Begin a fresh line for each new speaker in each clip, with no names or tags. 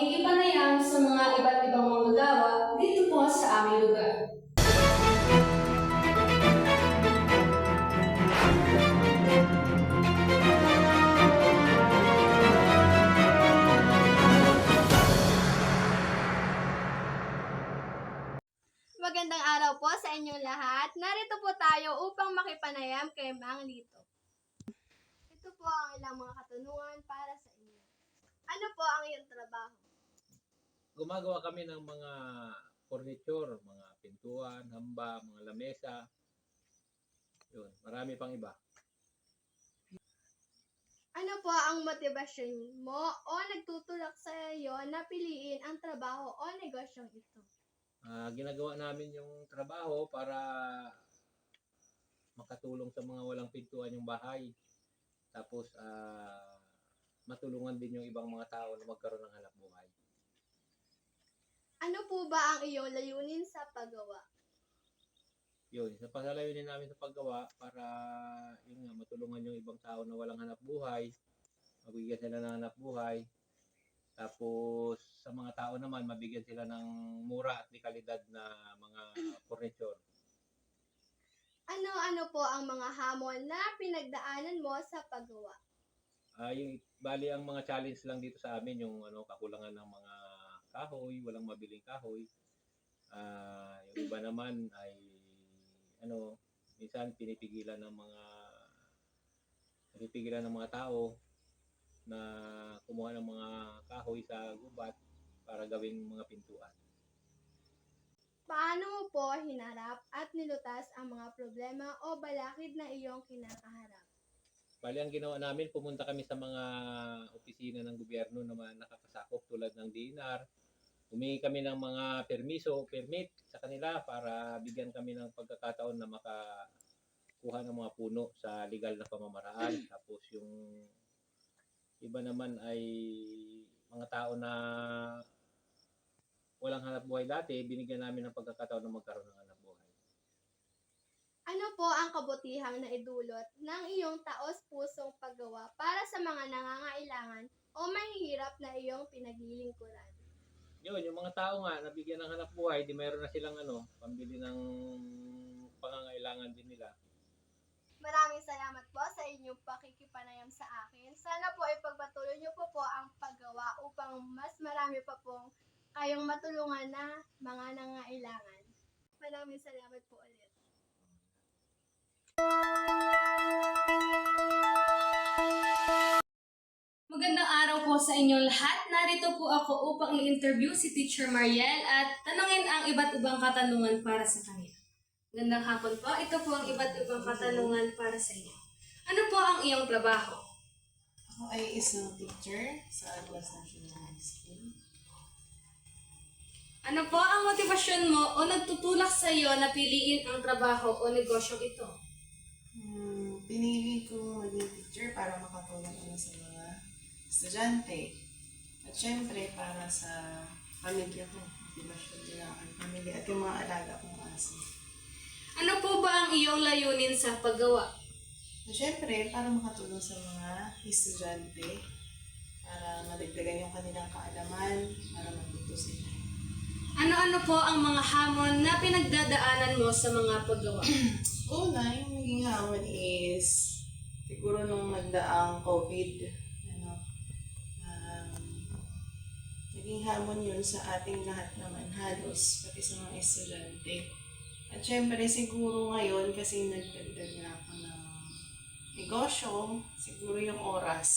pagkikipanayam sa mga iba't ibang mga gawa dito po sa aming lugar.
Magandang araw po sa inyong lahat. Narito po tayo upang makipanayam kay Mang Lito. Ito po ang ilang mga katanungan para sa inyo. Ano po ang iyong trabaho?
Gumagawa kami ng mga furniture, mga pintuan, hamba, mga lamesa. Yun, marami pang iba.
Ano po ang motibasyon mo o nagtutulak sa iyo na piliin ang trabaho o negosyong ito?
Ah, ginagawa namin yung trabaho para makatulong sa mga walang pintuan yung bahay. Tapos ah, matulungan din yung ibang mga tao na magkaroon ng hanap buhay.
Ano po ba ang iyong layunin sa paggawa?
Yun, sa pasalayunin namin sa paggawa para yun nga, matulungan yung ibang tao na walang hanap buhay, mabigyan sila ng hanap buhay. Tapos sa mga tao naman, mabigyan sila ng mura at kalidad na mga furniture.
Ano-ano po ang mga hamon na pinagdaanan mo sa paggawa?
Ah, yung bali ang mga challenge lang dito sa amin yung ano kakulangan ng mga kahoy, walang mabiling kahoy. Ah, yung iba naman ay ano, minsan pinipigilan ng mga pinipigilan ng mga tao na kumuha ng mga kahoy sa gubat para gawing mga pintuan.
Paano mo po hinarap at nilutas ang mga problema o balakid na iyong kinakaharap?
Bali ang ginawa namin, pumunta kami sa mga opisina ng gobyerno na nakakasakop tulad ng DNR. Humingi kami ng mga permiso, permit sa kanila para bigyan kami ng pagkakataon na makakuha ng mga puno sa legal na pamamaraan. Tapos yung iba naman ay mga tao na walang hanap buhay dati, binigyan namin ng pagkakataon na magkaroon ng hanap buhay.
Ano po ang kabutihang naidulot ng iyong taos-pusong paggawa para sa mga nangangailangan o mahihirap na iyong pinaglilingkuran?
Yun, yung mga tao nga, nabigyan ng hanap buhay, di mayroon na silang ano, pambili ng pangangailangan din nila.
Maraming salamat po sa inyong pakikipanayam sa akin. Sana po ay pagpatuloy niyo po po ang paggawa upang mas marami pa pong kayong matulungan na mga nangailangan. Maraming salamat po ulit.
Magandang araw po sa inyong lahat. Narito po ako upang i-interview si Teacher Mariel at tanungin ang iba't ibang katanungan para sa kanya. Magandang hapon po. Ito po ang iba't ibang katanungan para sa iyo. Ano po ang iyong trabaho?
Ako ay isang teacher sa Atlas National High School.
Ano po ang motibasyon mo o nagtutulak sa iyo na piliin ang trabaho o negosyo ito?
Hmm, pinili ko maging teacher para makatulong ako sa mga estudyante. Syempre, para sa pamilya ko. Motivasyon din ang aking pamilya at yung mga alaga kong aso.
Ano po ba ang iyong layunin sa paggawa?
At syempre, para makatulong sa mga estudyante, para madagdagan yung kanilang kaalaman, para matuto sila.
Ano-ano po ang mga hamon na pinagdadaanan mo sa mga paggawa?
Una, yung naging hamon is siguro nung nagdaang COVID, naging hamon yun sa ating lahat naman halos, pati sa mga estudyante. At syempre, siguro ngayon, kasi nagdagdag na ako ng negosyo, siguro yung oras.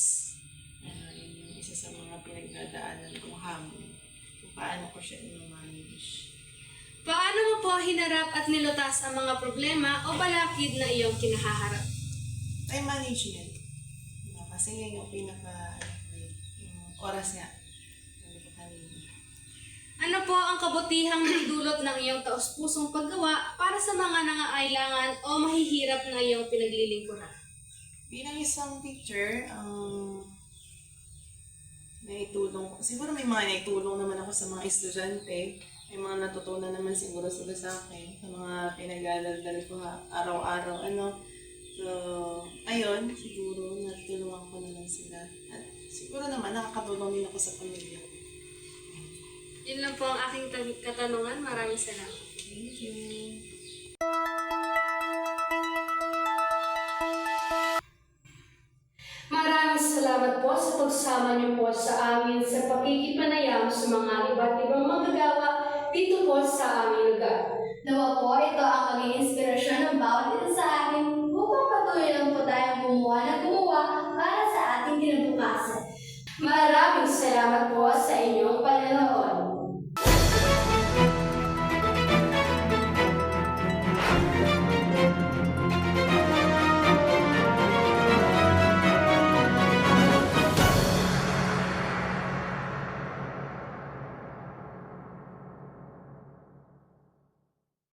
Ano, yun yung isa sa mga pinagdadaanan kong hamon. Kung paano ko siya i-manage.
Paano mo po hinarap at nilutas ang mga problema o balakid na iyong kinahaharap?
time management. Kasi yun yung pinaka, ano, yung oras nga.
Kabutihang dulot ng iyong taos-pusong paggawa para sa mga nangangailangan o mahihirap na iyong pinaglilingkuran?
Bilang isang teacher, ang naitulong siguro may mga naitulong naman ako sa mga estudyante. May mga natutunan naman siguro sila sa akin, sa mga pinag-aaral ko araw-araw. Ano, so, ayun, siguro natulungan ko naman sila. At siguro naman nakakatulong din ako sa pamilya.
Yun lang po ang aking katanungan. Maraming salamat.
Thank you.
Maraming salamat po sa pagsama niyo po sa amin sa pakikipanayam sa mga iba't ibang magagawa dito po sa aming lugar.
Nawa po, ito ang maging inspirasyon ng bawat isa sa atin upang patuloy lang po tayong gumawa na gumawa para sa ating kinabukasan.
Maraming salamat po sa inyong panonood.